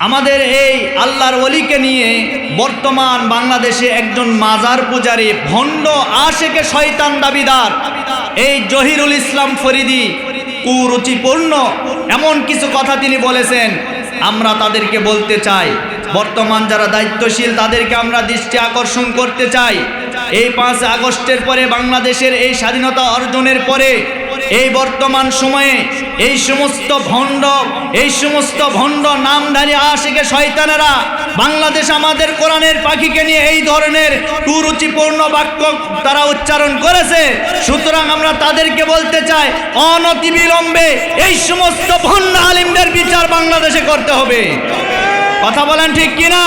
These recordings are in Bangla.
আমাদের এই আল্লাহর অলিকে নিয়ে বর্তমান বাংলাদেশে একজন মাজার পূজারী, ভণ্ড আশেকে শয়তান দাবিদার। এই জহিরুল ইসলাম ফরিদি কুরুচিপূর্ণ, এমন কিছু কথা তিনি বলেছেন। আমরা তাদেরকে বলতে চাই, বর্তমান যারা দায়িত্বশীল, তাদেরকে আমরা দৃষ্টি আকর্ষণ করতে চাই। এই পাঁচ আগস্টের পরে বাংলাদেশের এই স্বাধীনতা অর্জনের পরে এই বর্তমান সময়ে এই সমস্ত ভণ্ড, এই সমস্ত ভণ্ড নামধারী আশিকে শয়তানেরা বাংলাদেশ আমাদের কোরআনের পাখিকে নিয়ে এই ধরনের কুরুচিপূর্ণ বাক্য তারা উচ্চারণ করেছে। সুতরাং আমরা তাদেরকে বলতে চাই, অনতিবিলম্বে এই সমস্ত ভণ্ড আলিমদের বিচার বাংলাদেশে করতে হবে। কথা বলেন ঠিক কিনা?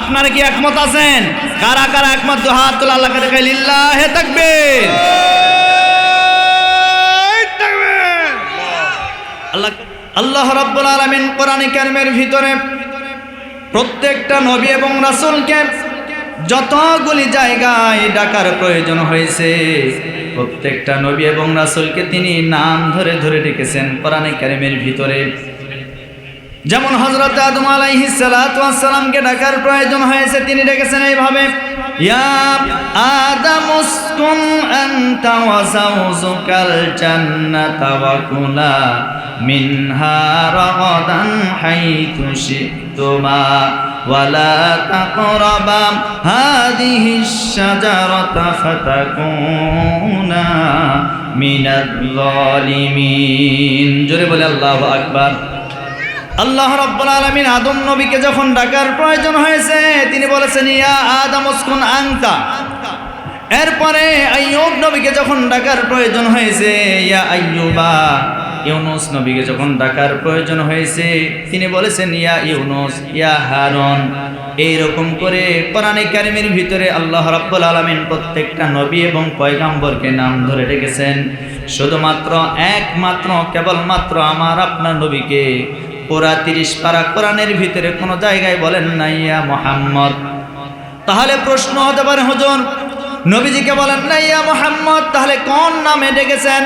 আপনারা কি একমত আছেন? কারা কারা একমত? হাত তোলা আল্লাহ কাছে লিল্লাহে থাকবে আল্লাহ আল্লাহ রাব্বুল আলামিন কোরআনে কারিমের ভিতরে প্রত্যেকটা নবী এবং রাসূলকে যতগুলি জায়গায় ডাকার প্রয়োজন হয়েছে, প্রত্যেকটা নবী এবং রাসূলকে তিনি নাম ধরে ধরে ডেকেছেন কোরআনে কারিমের ভিতরে। যেমন হজরত আদম আলাইহিস সালাতু ওয়াস ডাকার প্রয়োজন হয়েছে, তিনি ডেকেছেন এইভাবে। يا آدم اسكن أنت وزوجك الجنة وكلا منها رغدا حيث شئتما ولا تقربا هذه الشجرة فتكونا من الظالمين جرب الله أكبر আল্লাহ রব্বুল আলমিন আদম নবীকে যখন ডাকার প্রয়োজন হয়েছে, তিনি বলেছেন, ইয়া আদম, উসকুন আংতা এরপরে আইয়ুব নবীকে যখন ডাকার প্রয়োজন হয়েছে, ইয়া আইয়ুবা, ইউনুস নবীকে যখন ডাকার প্রয়োজন হয়েছে, তিনি বলেছেন, ইয়া ইউনুস, ইয়া হারন। এইরকম করে কোরআনে কারিমের ভিতরে আল্লাহ রাব্বুল আলামিন প্রত্যেকটা নবী এবং পয়গাম্বরকে নাম ধরে রেখেছেন শুধুমাত্র একমাত্র, কেবলমাত্র আমার আপনার নবীকে পুরা তিরিশ পারা কোরআনের ভিতরে কোনো জায়গায় বলেন না ইয়া মোহাম্মদ। তাহলে প্রশ্ন হতে পারে, হুজুর, নবীজিকে বলেন না ইয়া মোহাম্মদ, তাহলে কোন নামে ডেকেছেন?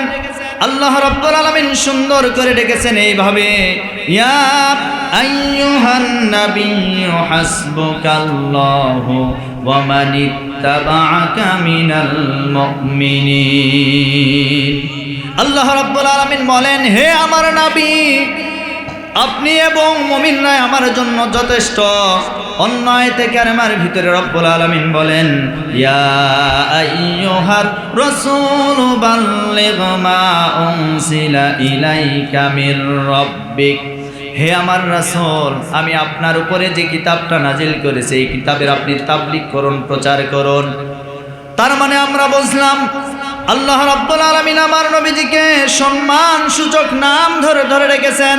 আল্লাহ রাব্বুল আলামিন সুন্দর করে ডেকেছেন এইভাবে, ইয়া আইয়ুহান নাবিয়্যু হাসবুকাল্লাহু ওয়া মান ইত্তাবা'আকা মিনাল মুমিনিন। আল্লাহ রাব্বুল আলামিন বলেন, হে আমার নবী আপনি এবং মমিনরাই আমার জন্য যথেষ্ট। অন্যায় থেকে আর আমার ভিতরে রব্বুল আলামিন বলেন, ইয়া হে আমার রাসূল, আমি আপনার উপরে যে কিতাবটা নাজিল করেছি, এই কিতাবের আপনি তাবলিগ করুন, প্রচার করুন। তার মানে আমরা বুঝলাম, আল্লাহ রাব্বুল আলামিন আমার নবীজিকে সম্মান, সূচক নাম ধরে ধরে রেখেছেন।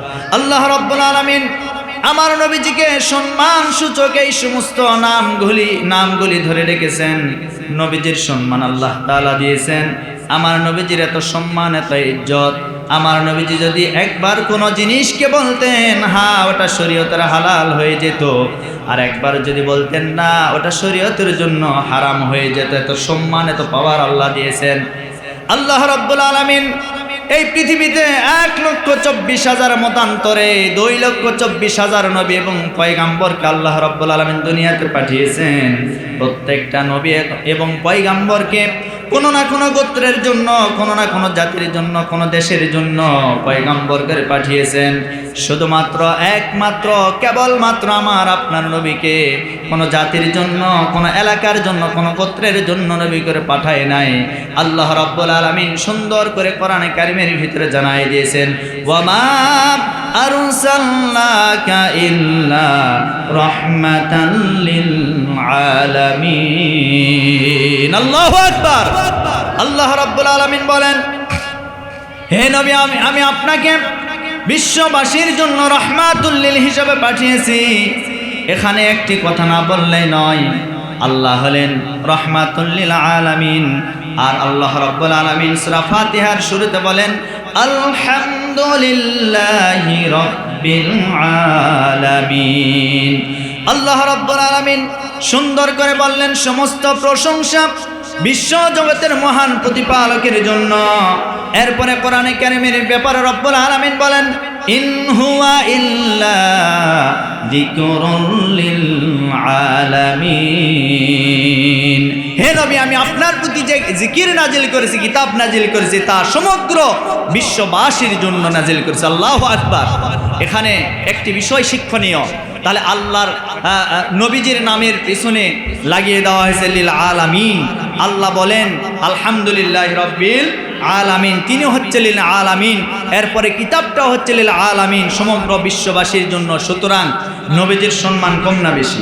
আল্লাহ রব্বুল আলামিন আমার নবীজিকে সম্মান সূচক এই সমস্ত নামগুলি নামগুলি ধরে রেখেছেন। নবীজির সম্মান আল্লাহ তালা দিয়েছেন। আমার নবীজির এত সম্মান, এত ইজ্জত। আমার নবীজি যদি একবার কোনো জিনিসকে বলতেন, হা, ওটা শরীয়তের হালাল হয়ে যেত। আর একবার যদি বলতেন, না, ওটা শরীয়তের জন্য হারাম হয়ে যেত। এত সম্মান, এত পাওয়ার আল্লাহ দিয়েছেন। আল্লাহ রব্বুল আলামিন এই পৃথিবীতে এক লক্ষ চব্বিশ হাজার মতান্তরে, দুই লক্ষ চব্বিশ হাজার নবী এবং পয়গাম্বরকে আল্লাহ রব্বুল আলমিন দুনিয়াতে পাঠিয়েছেন। প্রত্যেকটা নবী এবং পয়গাম্বরকে কোনো না কোনো গোত্রের জন্য, কোনো না কোনো জাতির জন্য, কোনো দেশের জন্য পয়গাম্বরকে পাঠিয়েছেন। শুধুমাত্র একমাত্র, কেবলমাত্র আমার, আপনার নবীকে কোনো জাতির জন্য, কোনো এলাকার জন্য, কোনো গোত্রের জন্য নবী করে পাঠায় নাই। আল্লাহ রব্বুল আলমিন সুন্দর করে কোরআনে কারিমের ভিতরে জানাই দিয়েছেন ওয়ামা আরসাল্লাকা ইল্লা রাহমাতাল লিল আলামিন আল্লাহু আল্লাহ রাব্বুল আলামিন বলেন, হে নবী, আমি আমি আপনাকে বিশ্ববাসীর জন্য রহমাতুল্লিল হিসাবে পাঠিয়েছি। এখানে একটি কথা না বললেই নয়, আল্লাহ হলেন রহমাতুল্লিল আলামিন। আর আল্লাহ রব্বুল আলামিন সূরা ফাতিহার শুরুতে বলেন আলহামদুলিল্লাহি রব্বিল আলামিন। আল্লাহ রব্বুল আলামিন সুন্দর করে বললেন, সমস্ত প্রশংসা বিশ্ব জগতের মহান প্রতিপালকের জন্য। এরপরে কোরআনে কারিমের ব্যাপারে রব্বুল আলামিন বলেন, ইন হুয়া ইল্লা যিকরুল লিল আলামিন। হে নবী, আমি আপনার প্রতি যে জিকির নাজিল করেছে, কিতাব নাজিল করেছে, তা সমগ্র বিশ্ববাসীর জন্য নাজিল করেছে। আল্লাহ আকবার। এখানে একটি বিষয় শিক্ষণীয়। তাহলে আল্লাহর নবীজির নামের পিছনে লাগিয়ে দেওয়া হয়েছে, লিল আলামিন। আল্লাহ বলেন, আলহামদুলিল্লাহ রব্বিল আলামিন। তিনি হচ্ছে লিল আলামিন। এরপরে কিতাবটা হচ্ছে লিল আলামিন। সমগ্র বিশ্ববাসীর জন্য। সুতরাং নবীজির সম্মান কম না বেশি।